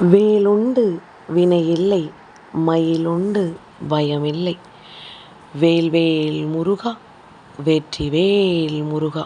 வேலுண்டு வினையில்லை மயிலுண்டு பயமில்லை. வேல்வேல் முருகா வெற்றிவேல் முருகா.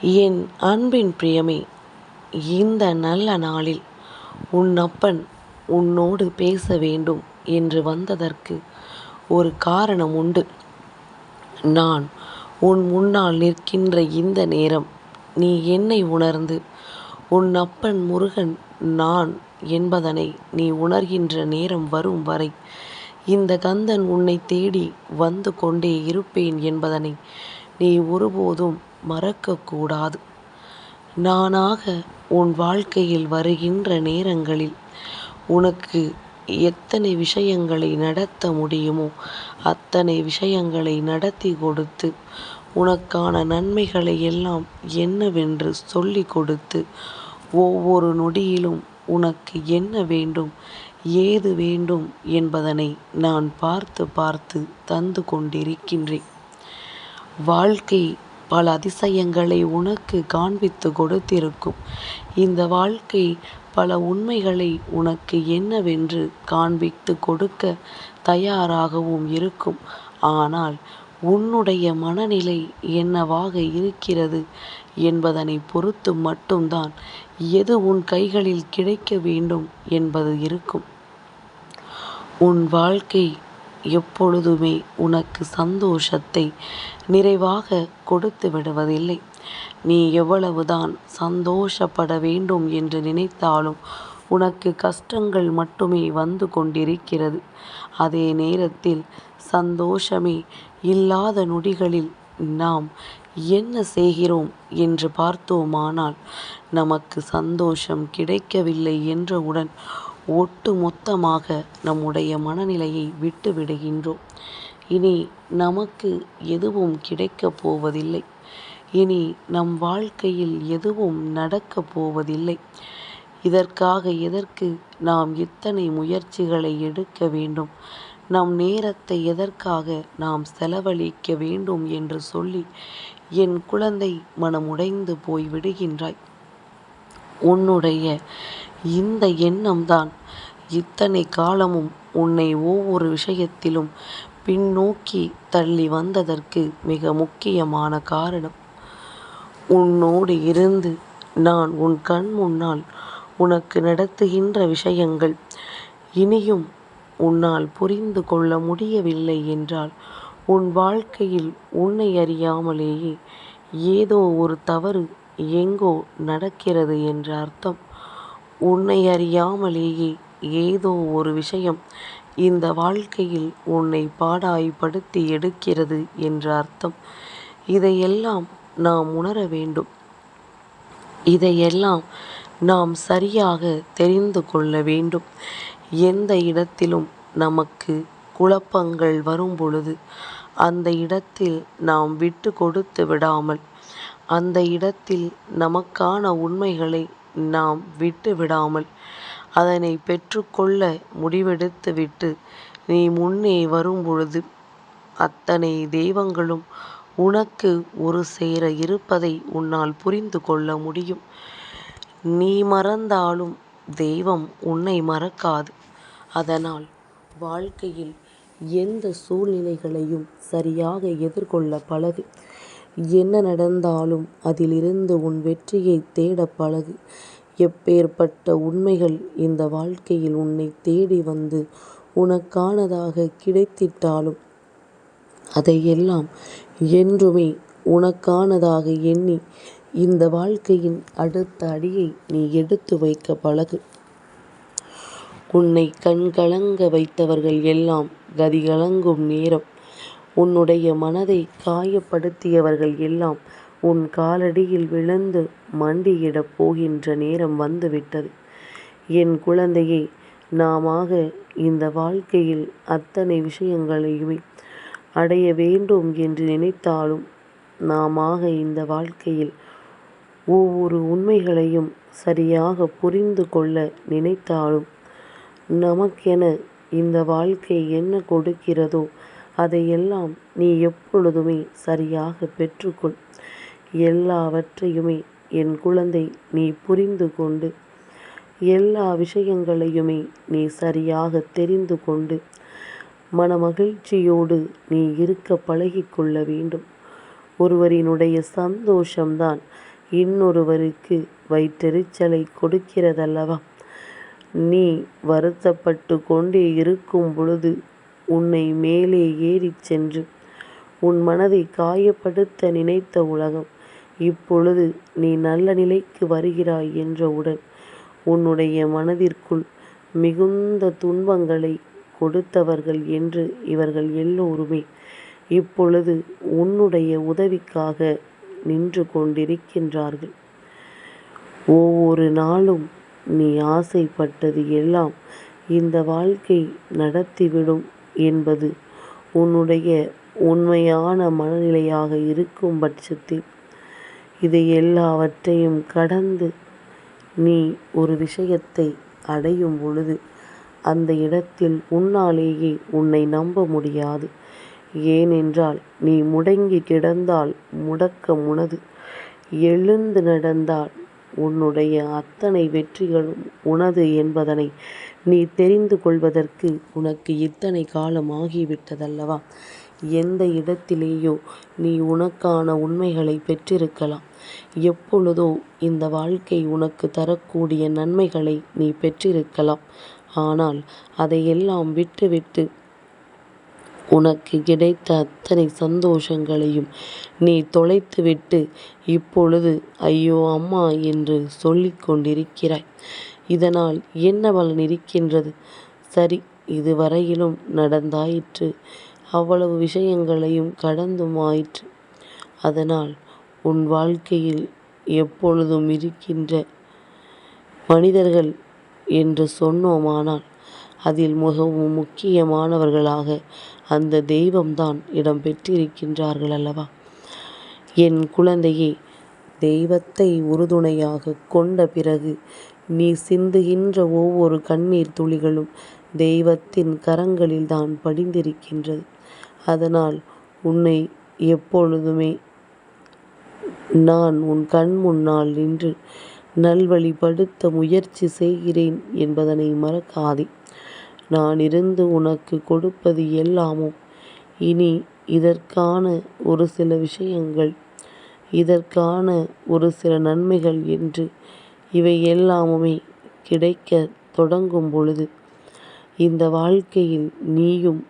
என் அன்பின் பிரியமே இந்த நல்ல நாளில் உன் அப்பன் உன்னோடு பேச வேண்டும் என்று வந்ததற்கு ஒரு காரணம் உண்டு. நான் உன் முன்னால் நிற்கின்ற இந்த நேரம் நீ என்னை உணர்ந்து உன் அப்பன் முருகன் நான் என்பதனை நீ உணர்கின்ற நேரம் வரும் வரை இந்த கந்தன் உன்னை தேடி வந்து கொண்டே இருப்பேன் என்பதனை நீ ஒருபோதும் மறக்கக்கூடாது. நானாக உன் வாழ்க்கையில் வருகின்ற நேரங்களில் உனக்கு எத்தனை விஷயங்களை நடத்த முடியுமோ அத்தனை விஷயங்களை நடத்தி கொடுத்து உனக்கான நன்மைகளை எல்லாம் என்னவென்று சொல்லிக் கொடுத்து ஒவ்வொரு நொடியிலும் உனக்கு என்ன வேண்டும்? ஏது வேண்டும் என்பதனை நான் பார்த்து பார்த்து தந்து கொண்டிருக்கின்றேன். வாழ்க்கை பல அதிசயங்களை உனக்கு காண்பித்து கொடுத்திருக்கும். இந்த வாழ்க்கை பல உண்மைகளை உனக்கு என்னவென்று காண்பித்து கொடுக்க தயாராகவும் இருக்கும். ஆனால் உன்னுடைய மனநிலை என்னவாக இருக்கிறது என்பதனை பொறுத்து மட்டும்தான் எது உன் கைகளில் கிடைக்க வேண்டும் என்பது இருக்கும். உன் வாழ்க்கை எப்பொழுதுமே உனக்கு சந்தோஷத்தை நிறைவாக கொடுத்து விடுவதில்லை. நீ எவ்வளவுதான் சந்தோஷப்பட வேண்டும் என்று நினைத்தாலும் உனக்கு கஷ்டங்கள் மட்டுமே வந்து கொண்டிருக்கிறது. அதே நேரத்தில் சந்தோஷமே இல்லாத நொடிகளில் நாம் என்ன செய்கிறோம் என்று பார்த்தோமானால் நமக்கு சந்தோஷம் கிடைக்கவில்லை என்றவுடன் ஒட்டு மொத்தமாக நம்முடைய மனநிலையை விட்டு விடுகின்றோம் இனி நமக்கு எதுவும் கிடைக்கப் போவதில்லை. இனி நம் வாழ்க்கையில் எதுவும் நடக்கப் போவதில்லை. இதற்காக எதற்கு நாம் இத்தனை முயற்சிகளை எடுக்க வேண்டும்? நம் நேரத்தை எதற்காக நாம் செலவழிக்க வேண்டும் என்று சொல்லி என் குழந்தை மனமுடைந்து போய் விடுகின்றாய். உன்னுடைய இந்த எண்ணம்தான் இத்தனை காலமும் உன்னை ஒவ்வொரு விஷயத்திலும் பின்னோக்கி தள்ளி வந்ததற்கு மிக முக்கியமான காரணம். உன்னோடு இருந்து நான் உன் கண் முன்னால் உனக்கு நடத்துகின்ற விஷயங்கள் இனியும் உன்னால் புரிந்து கொள்ள முடியவில்லை என்றால் உன் வாழ்க்கையில் உன்னை அறியாமலேயே ஏதோ ஒரு தவறு எங்கோ நடக்கிறது என்ற அர்த்தம். உன்னை அறியாமலேயே ஏதோ ஒரு விஷயம் இந்த வாழ்க்கையில் உன்னை பாடாய்படுத்தி எடுக்கிறது என்ற அர்த்தம். இதையெல்லாம் நாம் உணர வேண்டும். இதையெல்லாம் நாம் சரியாக தெரிந்து கொள்ள வேண்டும். எந்த இடத்திலும் நமக்கு குழப்பங்கள் வரும் பொழுது அந்த இடத்தில் நாம் விட்டு கொடுத்து விடாமல் அந்த இடத்தில் நமக்கான உண்மைகளை நாம் விட்டு விடாமல் அதனை பெற்றுக்கொள்ள முடிவெடுத்து விட்டு நீ முன்னே வரும் பொழுது அத்தனை தெய்வங்களும் உனக்கு ஒரு சேர இருப்பதை உன்னால் புரிந்து கொள்ள முடியும். நீ மறந்தாலும் தெய்வம் உன்னை மறக்காது. அதனால் வாழ்க்கையில் எந்த சூழ்நிலைகளையும் சரியாக எதிர்கொள்ள பழகு. என்ன நடந்தாலும் அதிலிருந்து உன் வெற்றியை தேட பழகு. எப்பேற்பட்ட உண்மைகள் இந்த வாழ்க்கையில் உன்னை தேடி வந்து உனக்கானதாக கிடைத்திட்டாலும் அதையெல்லாம் என்றுமே உனக்கானதாக எண்ணி இந்த வாழ்க்கையின் அடுத்த அடியை நீ எடுத்து வைக்க பழகு. உன்னை கண்கலங்க வைத்தவர்கள் எல்லாம் கதிகலங்கும் நேரம். உன்னுடைய மனதை காயப்படுத்தியவர்கள் எல்லாம் உன் காலடியில் விழுந்து மண்டியிடப் போகின்ற நேரம் வந்துவிட்டது. என் குழந்தையை நாமாக இந்த வாழ்க்கையில் அத்தனை விஷயங்களையுமே அடைய வேண்டும் என்று நினைத்தாலும் நாமாக இந்த வாழ்க்கையில் ஒவ்வொரு உண்மைகளையும் சரியாக புரிந்து கொள்ள நினைத்தாலும் நமக்கென இந்த வாழ்க்கை என்ன கொடுக்கிறதோ அதையெல்லாம் நீ எப்பொழுதுமே சரியாக பெற்றுக்கொள். எல்லாவற்றையுமே என் குழந்தை நீ புரிந்து கொண்டு எல்லா விஷயங்களையுமே நீ சரியாக தெரிந்து கொண்டு மனமகிழ்ச்சியோடு நீ இருக்க பழகிக்கொள்ள வேண்டும். ஒருவரினுடைய சந்தோஷம்தான் இன்னொருவருக்கு வயிற்றெரிச்சலை கொடுக்கிறதல்லவா? நீ வருத்தப்பட்டு கொண்டே இருக்கும் பொழுது உன்னை மேலே ஏறிச் சென்று உன் மனதை காயப்படுத்த நினைத்த உலகம் இப்பொழுது நீ நல்ல நிலைக்கு வருகிறாய் என்றவுடன் உன்னுடைய மனதிற்குள் மிகுந்த துன்பங்களை கொடுத்தவர்கள் என்று இவர்கள் எல்லோருமே இப்பொழுது உன்னுடைய உதவிக்காக நின்று கொண்டிருக்கின்றார்கள். ஒவ்வொரு நாளும் நீ ஆசைப்பட்டது எல்லாம் இந்த வாழ்க்கை நடத்திவிடும் என்பது உன்னுடைய உண்மையான மனநிலையாக இருக்கும் பட்சத்தில். இதை எல்லாவற்றையும் கடந்து நீ ஒரு விஷயத்தை அடையும் பொழுது அந்த இடத்தில் உன்னாலேயே உன்னை நம்ப முடியாது. ஏனென்றால் நீ முடங்கி கிடந்தால் முடக்க முனது எழுந்து நடந்தால் உன்னுடைய அத்தனை வெற்றிகளும் உனது என்பதனை நீ தெரிந்து கொள்வதற்கு உனக்கு இத்தனை காலம் ஆகிவிட்டதல்லவா? எந்த இடத்திலேயோ நீ உனக்கான உண்மைகளை பெற்றிருக்கலாம். எப்பொழுதோ இந்த வாழ்க்கை உனக்கு தரக்கூடிய நன்மைகளை நீ பெற்றிருக்கலாம். ஆனால் அதையெல்லாம் விட்டுவிட்டு உனக்கு கிடைத்த அத்தனை சந்தோஷங்களையும் நீ தொலைத்துவிட்டு இப்பொழுது ஐயோ அம்மா என்று சொல்லிக் கொண்டிருக்கிறாய். இதனால் என்ன பலன் இருக்கின்றது? சரி இதுவரையிலும் நடந்தாயிற்று. அவ்வளவு விஷயங்களையும் கடந்தும் ஆயிற்று. அதனால் உன் வாழ்க்கையில் எப்பொழுதும் இருக்கின்ற மனிதர்கள் என்று சொன்னோமானால் அதில் மிகவும் முக்கியமானவர்களாக அந்த தெய்வம்தான் இடம் பெற்றிருக்கின்றார்கள் அல்லவா என் குழந்தையே தெய்வத்தை உறுதுணையாக கொண்ட பிறகு நீ சிந்துகின்ற ஒவ்வொரு கண்ணீர் துளிகளும் தெய்வத்தின் கரங்களில்தான் படிந்திருக்கின்றது. அதனால் உன்னை எப்பொழுதுமே நான் உன் கண் முன்னால் நின்று நல்வழிப்படுத்த முயற்சி செய்கிறேன் என்பதனை மறக்காதே. நான் இருந்து உனக்கு கொடுப்பது எல்லாமும். இனி இதற்கான ஒரு சில விஷயங்கள் இதற்கான ஒரு சில நன்மைகள் என்று இவை எல்லாமுமே கிடைக்க தொடங்கும் பொழுது இந்த வாழ்க்கையில் நீயும்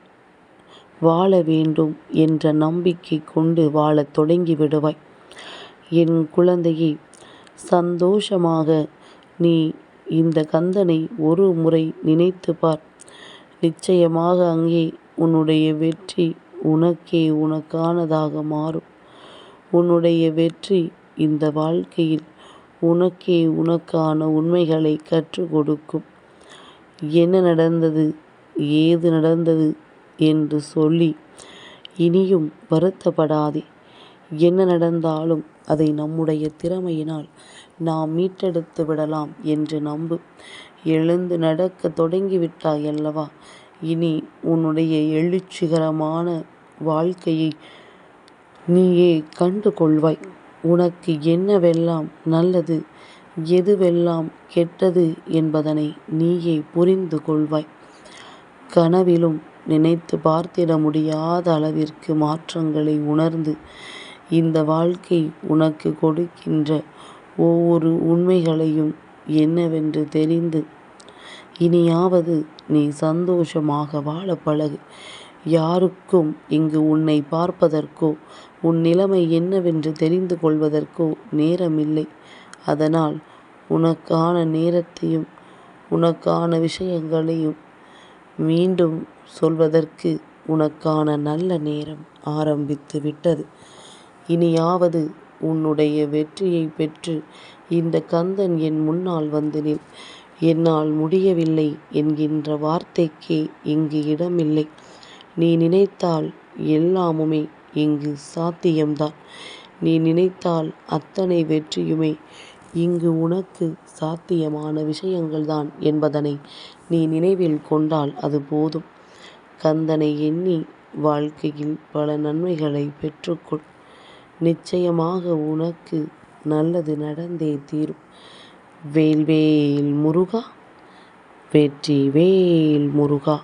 வாழ வேண்டும் என்ற நம்பிக்கை கொண்டு வாழத் தொடங்கி விடுவாய். என் குழந்தையை சந்தோஷமாக நீ இந்த கந்தனை ஒரு முறை நினைத்து பார். நிச்சயமாக அங்கே உன்னுடைய வெற்றி உனக்கே உனக்கானதாக மாறும். உன்னுடைய வெற்றி இந்த வாழ்க்கையில் உனக்கே உனக்கான உண்மைகளை கற்றுக் கொடுக்கும். என்ன நடந்தது ஏது நடந்தது என்று சொல்லி இனியும் வருத்தப்படாதே. என்ன நடந்தாலும் அதை நம்முடைய திறமையினால் நாம் மீட்டெடுத்து விடலாம் என்று நம்பு. எழுந்து நடக்க தொடங்கிவிட்டாய் அல்லவா? இனி உன்னுடைய எழுச்சிகரமான வாழ்க்கையை நீயே கண்டு கொள்வாய் உனக்கு என்னவெல்லாம் நல்லது எதுவெல்லாம் கெட்டது என்பதனை நீயே புரிந்து கொள்வாய். கனவிலும் நினைத்து பார்த்திட முடியாத அளவிற்கு மாற்றங்களை உணர்ந்து இந்த வாழ்க்கை உனக்கு கொடுக்கின்ற ஒவ்வொரு உண்மைகளையும் என்னவென்று தெரிந்து இனியாவது நீ சந்தோஷமாக வாழ பழகு. யாருக்கும் இங்கு உன்னை பார்ப்பதற்கோ உன் நிலைமை என்னவென்று தெரிந்து கொள்வதற்கோ நேரமில்லை. அதனால் உனக்கான நேரத்தையும் உனக்கான விஷயங்களையும் மீண்டும் சொல்வதற்கு உனக்கான நல்ல நேரம் ஆரம்பித்து விட்டது இனியாவது உன்னுடைய வெற்றியை பெற்று இந்த கந்தன் என் முன்னால் வந்து என்னால் முடியவில்லை என்கின்ற வார்த்தைக்கே இங்கு இடமில்லை. நீ நினைத்தால் எல்லாமுமே இங்கு சாத்தியம்தான். நீ நினைத்தால் அத்தனை வெற்றியுமே இங்கு உனக்கு சாத்தியமான விஷயங்கள்தான் என்பதனை நீ நினைவில் கொண்டால் அது போதும். கந்தனை எண்ணி வாழ்க்கையில் பல நன்மைகளை பெற்றுக்கொள். நிச்சயமாக உனக்கு நல்லது நடந்தே தீரும். வேல்வேல் முருகா வெற்றி வேல் முருகா.